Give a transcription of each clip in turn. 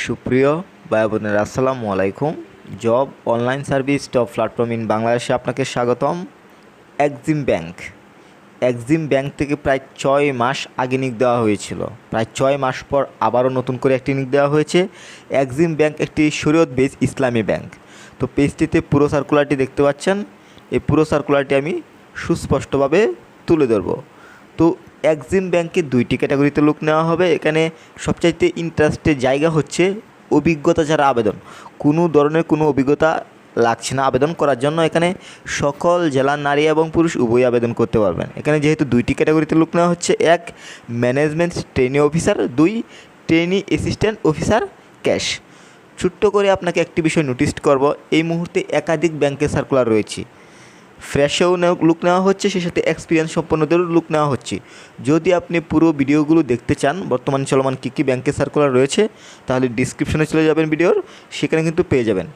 সুপ্রিয় ভাই বোনেরা, আসসালামু আলাইকুম। Job online service top platform in বাংলাদেশে আপনাকে স্বাগতম। Exim bank. এক্সিম ব্যাংক থেকে প্রায় ছয় মাস আগে নিক দেওয়া হয়েছিল। প্রায় ছয় মাস পর আবারও নতুন করে একটি নিক দেওয়া হয়েছে। এক্সিম ব্যাংক একটি শরীয়ত বেস ইসলামী ব্যাংক। তো পেজটিতে পুরো সার্কুলারটি দেখতে পাচ্ছেন। এই পুরো সার্কুলারটি আমি সুস্পষ্টভাবে তুলে ধরবো। তো এক্সিম ব্যাংকে দুইটি ক্যাটাগরিতে লোক নেওয়া হবে। এখানে সবচাইতে ইন্টারেস্টের জায়গা হচ্ছে অভিজ্ঞতা ছাড়া আবেদন। কোনো ধরনের কোনো অভিজ্ঞতা লাগছে না আবেদন করার জন্য। এখানে সকল জেলার নারী এবং পুরুষ উভয় আবেদন করতে পারবেন। এখানে যেহেতু দুইটি ক্যাটাগরিতে লোক নেওয়া হচ্ছে, এক ম্যানেজমেন্ট ট্রেনি অফিসার দুই ট্রেনি অ্যাসিস্ট্যান্ট অফিসার ক্যাশ ছোট্ট করে আপনাকে একটি বিষয় নোটিস করব। এই মুহূর্তে একাধিক ব্যাংকের সার্কুলার রয়েছে। ফ্রেশেও লুক নেওয়া হচ্ছে, সেই সাথে এক্সপিরিয়েন্স সম্পন্নদেরও লুক নেওয়া হচ্ছে। যদি আপনি পুরো ভিডিওগুলো দেখতে চান, বর্তমান চলমান কী কী ব্যাংকের সার্কুলার রয়েছে, তাহলে ডিসক্রিপশনে চলে যাবেন ভিডিওর, সেখানে কিন্তু পেয়ে যাবেন।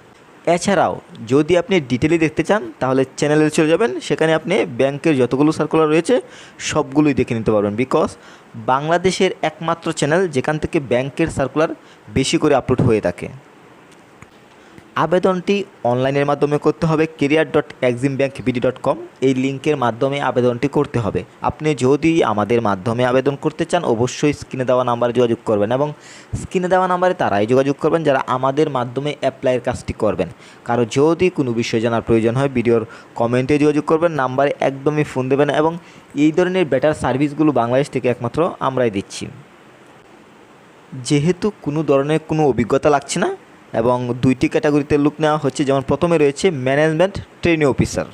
এছাড়াও, যদি আপনি ডিটেলে দেখতে চান, তাহলে চ্যানেলে চলে যাবেন, সেখানে আপনি ব্যাংকের যতগুলো সার্কুলার রয়েছে, সবগুলোই দেখে নিতে পারবেন। বিকজ বাংলাদেশের একমাত্র চ্যানেল যেখান থেকে ব্যাংকের সার্কুলার বেশি করে আপলোড হয়ে থাকে। আবেদনটি অনলাইনের মাধ্যমে করতে হবে career dot Exim bank BD dot com এই লিঙ্কের মাধ্যমে আবেদনটি করতে হবে। আপনি যদি আমাদের মাধ্যমে আবেদন করতে চান, অবশ্যই স্ক্রিনে দেওয়া নাম্বারে যোগাযোগ করবেন এবং স্ক্রিনে দেওয়া নাম্বারে তারাই যোগাযোগ করবেন যারা আমাদের মাধ্যমে অ্যাপ্লাইয়ের কাজটি করবেন। কারও যদি কোনো বিষয় জানার প্রয়োজন হয়, ভিডিওর কমেন্টে যোগাযোগ করবেন, নাম্বারে একদমই ফোন দেবেন এবং এই ধরনের বেটার সার্ভিসগুলো বাংলাদেশ থেকে একমাত্র আমরাই দিচ্ছি। যেহেতু কোনো ধরনের কোনো অভিজ্ঞতা লাগছে না এবং দুইটি ক্যাটাগরিতে লুক নেওয়া হচ্ছে। যেমন প্রথমে রয়েছে ম্যানেজমেন্ট ট্রেনি অফিসার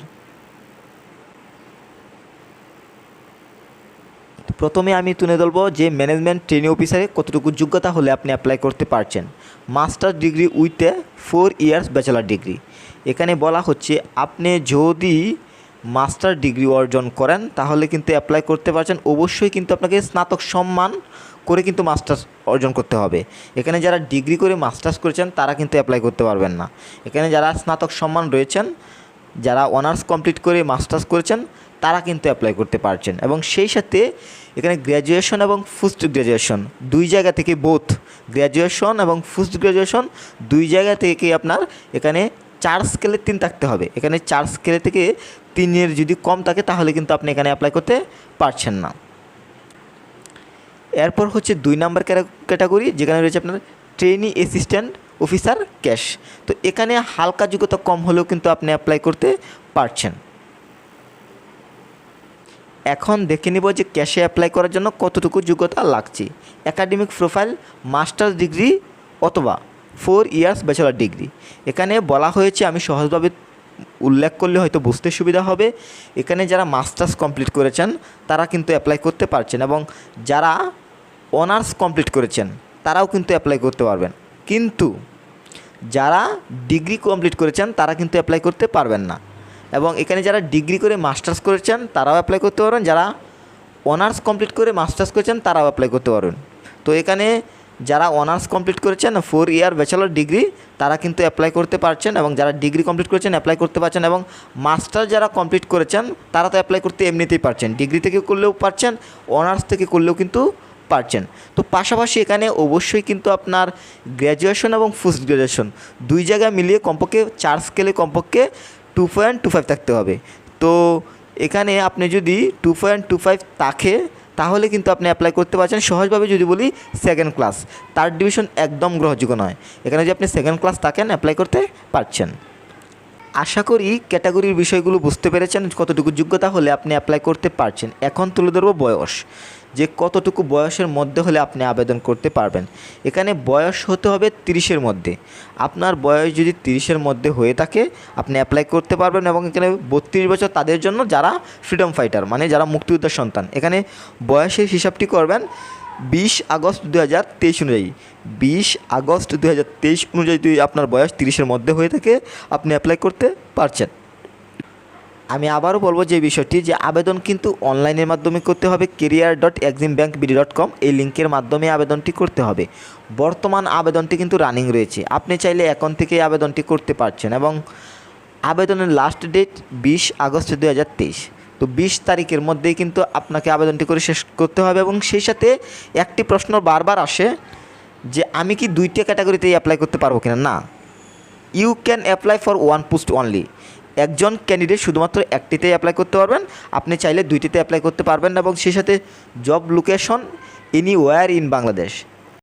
প্রথমে আমি তুলে ধরবো যে ম্যানেজমেন্ট ট্রেনি অফিসারে কতটুকু যোগ্যতা হলে আপনি অ্যাপ্লাই করতে পারছেন। Master degree with a four years bachelor degree এখানে বলা হচ্ছে, আপনি যদি মাস্টার ডিগ্রি অর্জন করেন, তাহলে কিন্তু অ্যাপ্লাই করতে পারছেন। অবশ্যই কিন্তু আপনাকে স্নাতক সম্মান করে কিন্তু মাস্টার্স অর্জন করতে হবে। এখানে যারা ডিগ্রি করে মাস্টার্স করেছেন, তারা কিন্তু অ্যাপ্লাই করতে পারবেন না। এখানে যারা স্নাতক সম্মান রয়েছেন, যারা অনার্স কমপ্লিট করে মাস্টার্স করেছেন, তারা কিন্তু অ্যাপ্লাই করতে পারছেন। এবং সেই সাথে এখানে গ্র্যাজুয়েশন এবং পোস্ট গ্র্যাজুয়েশন দুই জায়গা থেকে বোথ গ্র্যাজুয়েশন এবং পোস্ট গ্র্যাজুয়েশন দুই জায়গা থেকে আপনার এখানে চার স্কেলে তিন থাকতে হবে। এখানে চার স্কেলে থেকে তিনের যদি কম থাকে, তাহলে কিন্তু আপনি এখানে অ্যাপ্লাই করতে পারছেন না। এরপর হচ্ছে দুই নাম্বার ক্যাটাগরি, যেখানে রয়েছে আপনার ট্রেনি অ্যাসিস্ট্যান্ট অফিসার ক্যাশ তো এখানে হালকা যোগ্যতা কম হলেও কিন্তু আপনি অ্যাপ্লাই করতে পারছেন। এখন দেখে নিব যে ক্যাশে অ্যাপ্লাই করার জন্য কতটুকু যোগ্যতা লাগছে। একাডেমিক প্রোফাইল মাস্টার্স ডিগ্রি অথবা ফোর ইয়ার্স ব্যাচেলার ডিগ্রি এখানে বলা হয়েছে, আমি সহজভাবে উল্লেখ করলে হয়তো বুঝতে সুবিধা হবে। এখানে যারা মাস্টার্স কমপ্লিট করেছেন, তারা কিন্তু অ্যাপ্লাই করতে পারছেন এবং যারা অনার্স কমপ্লিট করেছেন, তারাও কিন্তু অ্যাপ্লাই করতে পারবেন। কিন্তু যারা ডিগ্রি কমপ্লিট করেছেন, তারা কিন্তু অ্যাপ্লাই করতে পারবেন না। এবং এখানে যারা ডিগ্রি করে মাস্টার্স করেছেন, তারাও অ্যাপ্লাই করতে পারবেন। যারা অনার্স কমপ্লিট করে মাস্টার্স করেছেন, তারাও অ্যাপ্লাই করতে পারবেন। তো এখানে যারা অনার্স কমপ্লিট করেছেন ফোর ইয়ার ব্যাচেলর ডিগ্রি তারা কিন্তু অ্যাপ্লাই করতে পারছেন এবং যারা ডিগ্রি কমপ্লিট করেছেন অ্যাপ্লাই করতে পারছেন এবং মাস্টার যারা কমপ্লিট করেছেন, তারা তো অ্যাপ্লাই করতে এমনিতেই পারছেন। ডিগ্রি থেকে করলেও পারছেন, অনার্স থেকে করলেও কিন্তু পারছেন। তো পাশাপাশি এখানে অবশ্যই কিন্তু আপনার গ্র্যাজুয়েশন এবং পোস্ট গ্র্যাজুয়েশন দুই জায়গায় মিলিয়ে কমপক্ষে চার স্কেলে কমপক্ষে টু পয়েন্ট টু ফাইভ থাকতে হবে। তো এখানে আপনি যদি টু পয়েন্ট টু ফাইভ থাকে, তাহলে কিন্তু আপনি অ্যাপ্লাই করতে পারছেন। সহজভাবে যদি বলি সেকেন্ড ক্লাস থার্ড ডিভিশন একদম গ্রহণযোগ্য নয়। এখানে যদি আপনি সেকেন্ড ক্লাস থাকেন অ্যাপ্লাই করতে পারছেন। আশা করি ক্যাটাগরির বিষয়গুলো বুঝতে পেরেছেন, কতটুকু যোগ্যতা হলে আপনি অ্যাপ্লাই করতে পারছেন। এখন তুলে ধরবো বয়স, যে কতটুকু বয়সের মধ্যে হলে আপনি আবেদন করতে পারবেন। এখানে বয়স হতে হবে তিরিশের মধ্যে। আপনার বয়স যদি তিরিশের মধ্যে হয়ে থাকে, আপনি অ্যাপ্লাই করতে পারবেন এবং এখানে বত্রিশ বছর তাদের জন্য যারা ফ্রিডম ফাইটার মানে যারা মুক্তিযোদ্ধার সন্তান। এখানে বয়সের হিসাবটি করবেন বিশ আগস্ট দু হাজার তেইশ অনুযায়ী। বিশ আগস্ট দু হাজার তেইশ অনুযায়ী যদি আপনার বয়স তিরিশের মধ্যে হয়ে থাকে, আপনি অ্যাপ্লাই করতে পারছেন। আমি আবারও বলব যে বিষয়টি যে আবেদন কিন্তু অনলাইনের মাধ্যমে করতে হবে। Career dot Exim bank BD dot com এই লিঙ্কের মাধ্যমে আবেদনটি করতে হবে। বর্তমান আবেদনটি কিন্তু রানিং রয়েছে। আপনি চাইলে এখন থেকেই আবেদনটি করতে পারছেন এবং আবেদনের লাস্ট ডেট বিশ আগস্ট দু হাজার তেইশ। তো বিশ তারিখের মধ্যেই কিন্তু আপনাকে আবেদনটি করে শেষ করতে হবে এবং সেই সাথে একটি প্রশ্ন বারবার আসে যে আমি কি দুইটা ক্যাটাগরিতেই অ্যাপ্লাই করতে পারব কিনা? না। You can apply for one post only একজন ক্যান্ডিডেট শুধুমাত্র একটিতেই অ্যাপ্লাই করতে পারবেন। আপনি চাইলে দুইটিতে অ্যাপ্লাই করতে পারবেন এবং সেই সাথে job location anywhere in Bangladesh